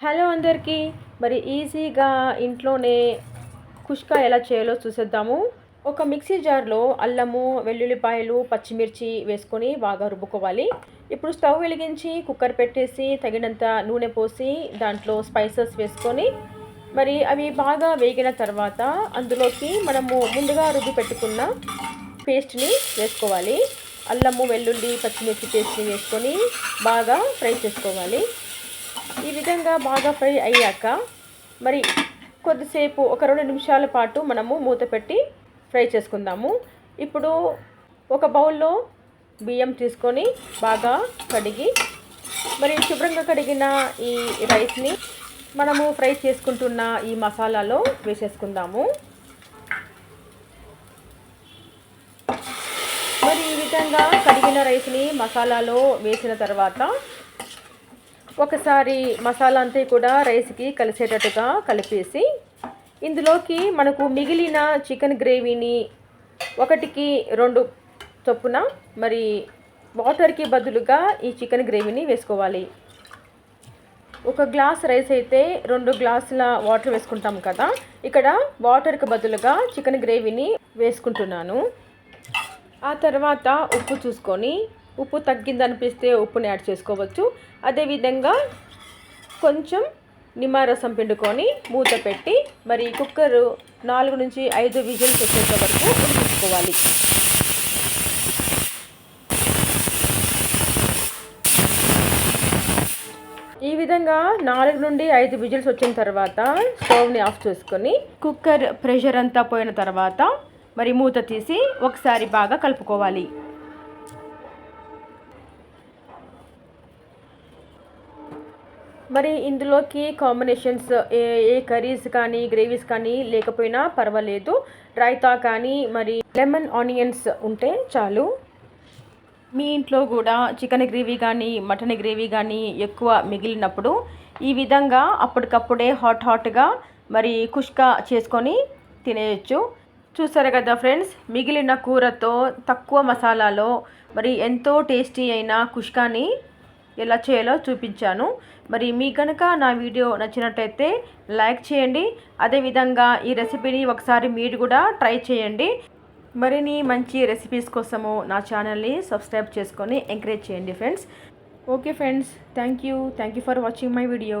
Hello అందరికీ. మరి ఈజీగా ఇంట్లోనే కుష్కా ఎలా చేయాలో చూసేద్దాము. ఒక మిక్సీ జార్లో అల్లము వెల్లుల్లిపాయలు పచ్చిమిర్చి వేసుకొని బాగా రుబ్బుకోవాలి. ఇప్పుడు స్టవ్ వెలిగించి కుక్కర్ పెట్టేసి తగినంత నూనె పోసి దాంట్లో స్పైసెస్ వేసుకొని మరి అవి బాగా వేగిన తర్వాత అందులోకి మనము ముందుగా రుబ్బి పెట్టుకున్న పేస్ట్ని వేసుకోవాలి. అల్లము వెల్లుల్లి పచ్చిమిర్చి పేస్ట్ని వేసుకొని బాగా ఫ్రై చేసుకోవాలి. ఈ విధంగా బాగా ఫ్రై అయ్యాక మరి కొద్దిసేపు ఒక రెండు నిమిషాల పాటు మనము మూత పెట్టి ఫ్రై చేసుకుందాము. ఇప్పుడు ఒక బౌల్లో బియ్యం తీసుకొని బాగా కడిగి మరి శుభ్రంగా కడిగిన ఈ రైస్ని మనము ఫ్రై చేసుకుంటున్న ఈ మసాలాలో వేసేసుకుందాము. మరి ఈ విధంగా కడిగిన రైస్ని మసాలాలో వేసిన తర్వాత ఒకసారి మసాలా అంతా కూడా రైస్కి కలిసేటట్టుగా కలిపేసి ఇందులోకి మనకు మిగిలిన చికెన్ గ్రేవీని ఒకటికి రెండు చొప్పున మరి వాటర్కి బదులుగా ఈ చికెన్ గ్రేవీని వేసుకోవాలి. ఒక గ్లాస్ రైస్ అయితే రెండు గ్లాసుల వాటర్ వేసుకుంటాం కదా ఇక్కడ వాటర్కి బదులుగా చికెన్ గ్రేవీని వేసుకుంటున్నాను. ఆ తర్వాత ఉప్పు చూసుకొని ఉప్పు తగ్గిందనిపిస్తే ఉప్పుని యాడ్ చేసుకోవచ్చు. అదేవిధంగా కొంచెం నిమ్మరసం పిండుకొని మూత పెట్టి మరి కుక్కర్ నాలుగు నుంచి ఐదు విజిల్స్ వచ్చేంత వరకు ఉడికించుకోవాలి. ఈ విధంగా నాలుగు నుండి ఐదు విజిల్స్ వచ్చిన తర్వాత స్టవ్ని ఆఫ్ చేసుకొని కుక్కర్ ప్రెషర్ అంతా పోయిన తర్వాత మరి మూత తీసి ఒకసారి బాగా కలుపుకోవాలి. మరి ఇందులోకి కాంబినేషన్స్ ఏ ఏ కర్రీస్ కానీ గ్రేవీస్ కానీ లేకపోయినా పర్వాలేదు. రైతా కానీ మరి లెమన్ ఆనియన్స్ ఉంటే చాలు. మీ ఇంట్లో కూడా చికెన్ గ్రేవీ కానీ మటన్ గ్రేవీ కానీ ఎక్కువ మిగిలినప్పుడు ఈ విధంగా అప్పటికప్పుడే హాట్ హాట్గా మరి కుష్కా చేసుకొని తినేయచ్చు. చూసారు కదా ఫ్రెండ్స్ మిగిలిన కూరతో తక్కువ మసాలాలో మరి ఎంతో టేస్టీ అయిన కుష్కాని ఎలా చేయాలో చూపించాను. మరి మీ కనుక నా వీడియో నచ్చినట్టయితే లైక్ చేయండి. అదేవిధంగా ఈ రెసిపీని ఒకసారి మీరు కూడా ట్రై చేయండి. మరిన్ని మంచి రెసిపీస్ కోసము నా ఛానల్ని సబ్స్క్రైబ్ చేసుకొని ఎంకరేజ్ చేయండి friends. Okay friends thank you. Thank you for watching my video.